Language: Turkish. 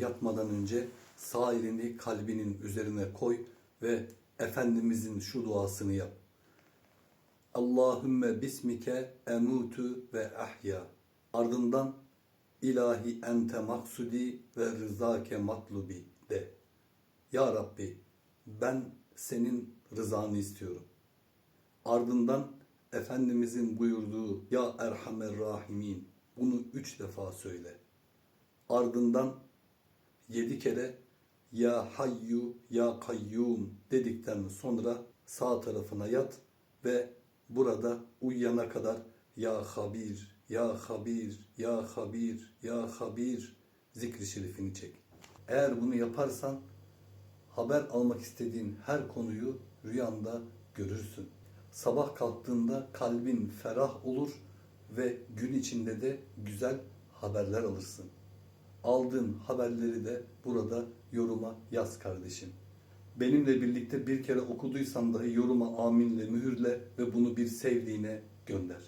Yatmadan önce sağ elini kalbinin üzerine koy ve Efendimizin şu duasını yap. Allahümme bismike emutu ve ahya. Ardından ilahi ente maksudi ve rızake matlubi de. Ya Rabbi ben senin rızanı istiyorum. Ardından Efendimizin buyurduğu Ya Erhamer Rahimin bunu üç defa söyle. Ardından yedi kere Ya Hayyu Ya Kayyum dedikten sonra sağ tarafına yat ve burada uyuyana kadar Ya Habir, Ya Habir, Ya Habir, Ya Habir zikri şerifini çek. Eğer bunu yaparsan haber almak istediğin her konuyu rüyanda görürsün. Sabah kalktığında kalbin ferah olur ve gün içinde de güzel haberler alırsın. Aldığın haberleri de burada yoruma yaz kardeşim. Benimle birlikte bir kere okuduysan dahi yoruma aminle mühürle ve bunu bir sevdiğine gönder.